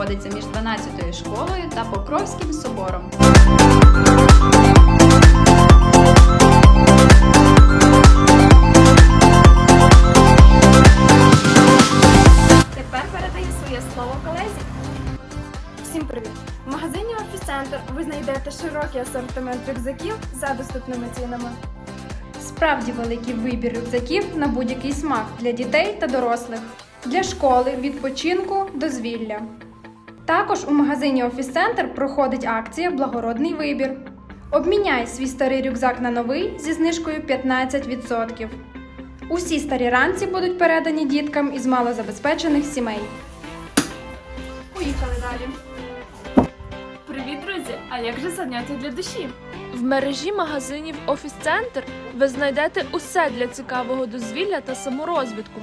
знаходиться між 12-ю школою та Покровським собором. Тепер передаю своє слово колезі. Всім привіт! В магазині Офіцентр ви знайдете широкий асортимент рюкзаків за доступними цінами. Справді великий вибір рюкзаків на будь-який смак для дітей та дорослих, для школи, відпочинку, дозвілля. Також у магазині Офіс Центр проходить акція Благородний вибір. Обміняй свій старий рюкзак на новий зі знижкою 15%. Усі старі ранці будуть передані діткам із малозабезпечених сімей. Поїхали далі. Привіт, друзі! А як же заняття для душі? В мережі магазинів Офіс Центр ви знайдете усе для цікавого дозвілля та саморозвитку.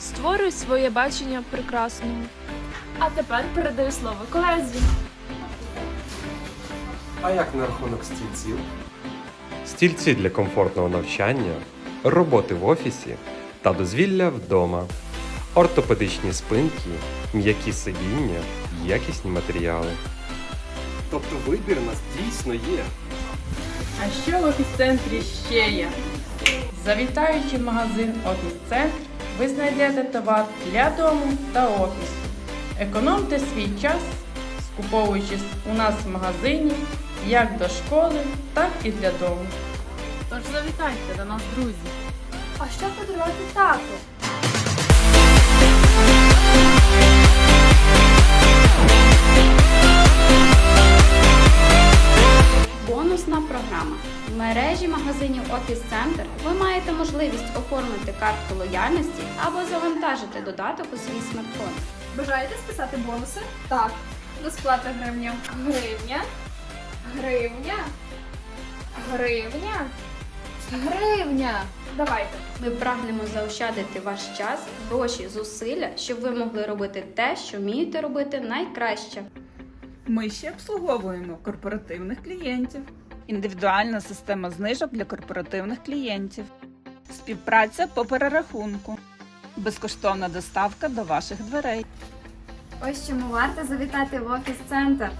Створюй своє бачення прекрасного. А тепер передаю слово колезі. А як на рахунок стільців? Стільці для комфортного навчання, роботи в офісі та дозвілля вдома, ортопедичні спинки, м'які сидіння, якісні матеріали. Тобто вибір у нас дійсно є. А що в офіс-центрі ще є? Завітаючи в магазин Офіс-центр, ви знайдете товар для дому та офісу. Економте свій час, скуповуючись у нас в магазині як до школи, так і для дому. Тож завітайте до нас, друзі! А що подарувати тату? Бонусна програма. В мережі магазинів Офіс Центр ви маєте можливість оформити картку лояльності або завантажити додаток у свій смартфон. Бажаєте списати бонуси? Так. До сплати гривня. Гривня. Гривня. Гривня. Гривня. Давайте. Ми прагнемо заощадити ваш час, гроші, зусилля, щоб ви могли робити те, що вмієте робити найкраще. Ми ще обслуговуємо корпоративних клієнтів. Індивідуальна система знижок для корпоративних клієнтів. Співпраця по перерахунку. Безкоштовна доставка до ваших дверей. Ось чому варто завітати в Офіс Центр.